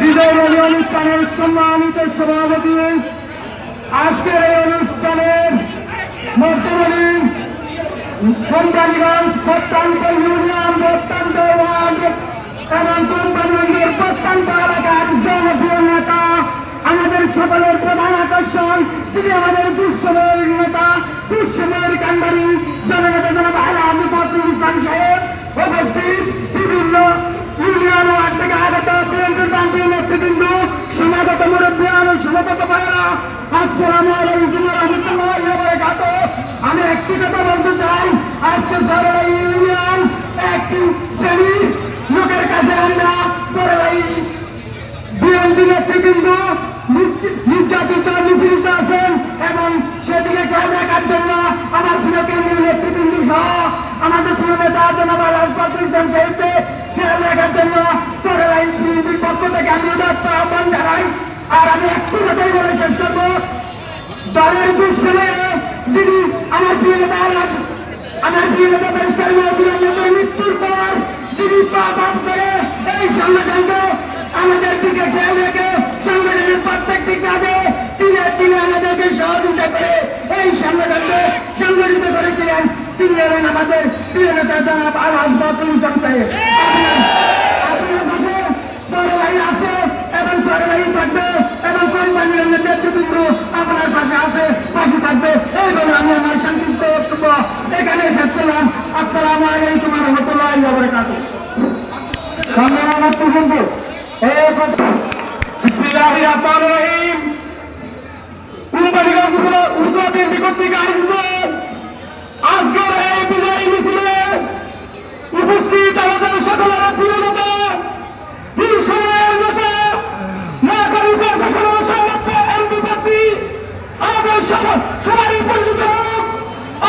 বিজয় রবি অনুষ্ঠানের সম্মানিত সভাপতি, আজকের এই অনুষ্ঠানের বর্তমানে সন্ধ্যানীগঞ্জ প্রত্যন্ত ইউনিয়ন, প্রত্যন্ত ওয়ার্ড, এবং কোম্পানিগঞ্জের প্রত্যন্ত এলাকার জনপ্রিয় নেতা, আমাদের সকলের প্রধান আকর্ষণ তিনি আমাদের দুঃসময়ের নেতা, দুঃসময়ের কান্ডারি, জননেতা জনাব আলহাজি ফজলুল ইসলাম সাহেব উপস্থিত। আসসালামু আলাইকুম চাই। আজকে সরাই ইউনিয়ন একটি শ্রেণি, লোকের কাছে আমরা সরাই বিএনপি নেতৃবৃন্দ নির্যাতিত আছেন এবং সেদিকে খেয়াল রাখার জন্য আমার প্রিয় কেন্দ্রীয় নেতৃবৃন্দ আমাদের প্রিয় খেয়াল রাখার জন্য সরাই বিএনপির পক্ষ থেকে আমি উদাত্ত আহ্বান জানাই আর আমি একটু কথাই বলে শেষ করব। দলের দুঃসময়ে যিনি আমার প্রিয় নেতা আমার প্রিয় নেতা পরিষ্কার মৃত্যুর পর যিনি পাপ করে এই সংগঠনকে আমাদের দিকে খেয়াল রেখে সংগঠনের প্রত্যেকটি কাজে তিনি তিনি আমাদেরকে সহযোগিতা করে এই সংগঠনকে সংগঠিত করেছিলেন তিনি হলেন আমাদের প্রিয় নেতা জনাব আলাদ বাতুল ইসলাম আপনার কাছে সরলাই আছে এবং সরলাই থাকবে। নেতৃবৃন্দ আপনার পাশে আছে, পাশে থাকবে। এই বলে আমি আমার সংক্ষিপ্ত বক্তব্য এখানে শেষ করলাম। আসসালাম আলাইকুম রহমতুল্লাহ বরকাতুহ। সম্মান নেতৃবৃন্দ বিসমিল্লাহির রহমানির রহিম। কোম্পানিগঞ্জ উৎসবের নিকট থেকে আসবেন আমাদের সব- সবারই পরিচিত মুখ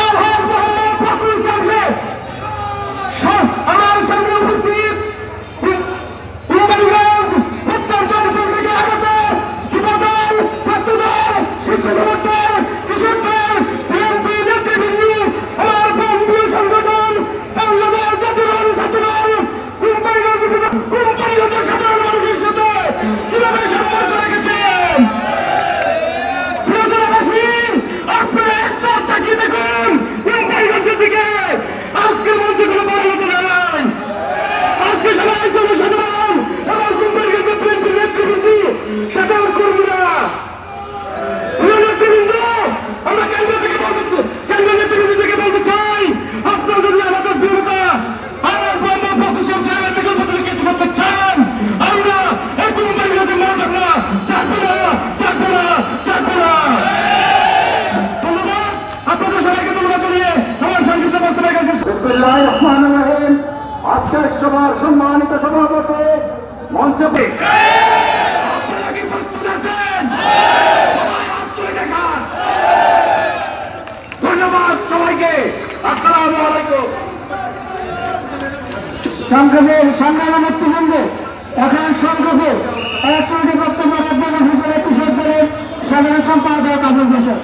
আলহাজ মোহাম্মদ ফখরুল ইসলাম সাহেব। সব- আমার সঙ্গে উপস্থিত কুমারগঞ্জ অত্যন্ত অঞ্চল থেকে আগত যুবদল ছাত্রদল শীর্ষ সমর্থন কৃষক দল বিএনপি নেতৃবৃন্দ আমার বন্ধু সংগঠন বাংলাদেশ জাতীয় ছাত্রদল কুম্পাইগঞ্জ কুম্পাইগঞ্জ সাধারণ মানুষের সাথে কীভাবে সম্পর্ক রেখেছেন প্রিয়জনবাসী, আপনারা একবার তাকিয়ে দেখুন কুম্পাইগঞ্জের দিকে আজকের মঞ্চে কোনো পরিবর্তন নাই আজকে সবাই জনসাধারণ এবং কুম্ভের বিএনপি নেতৃবৃন্দ সাধারণ কর্মীরা প্রিয় নেতৃবৃন্দ আমরা কেন্দ্র থেকে বলতে কেন্দ্র নেতৃবৃন্দ থেকে বলতে চাই আপনারা যদি আমাদের বিরোধা আর বাবা প্রফেসর সাহেবের থেকে বদলে কিছু করতে চান আমরা এই কুম্ভের কাছে মনোযোগ না চাকবো না চাকবো না চাকবো না ধন্যবাদ আপনাদের সবাইকে ধন্যবাদ জানিয়ে আমার সংক্ষিপ্ত বক্তব্য কাছে বিসমিল্লাহির রহমানির রহিম আজকের সভার সম্মানিত সভাপতি মঞ্চে আপনারা ধন্যবাদ সবাইকে। আসসালামু আলাইকুম। সংক্ষেপে সংগ্রাম নেতৃবৃন্দ, এখন সংক্ষেপে এক মিনিটের বক্তব্য সাধারণ সম্পাদক হোসেন।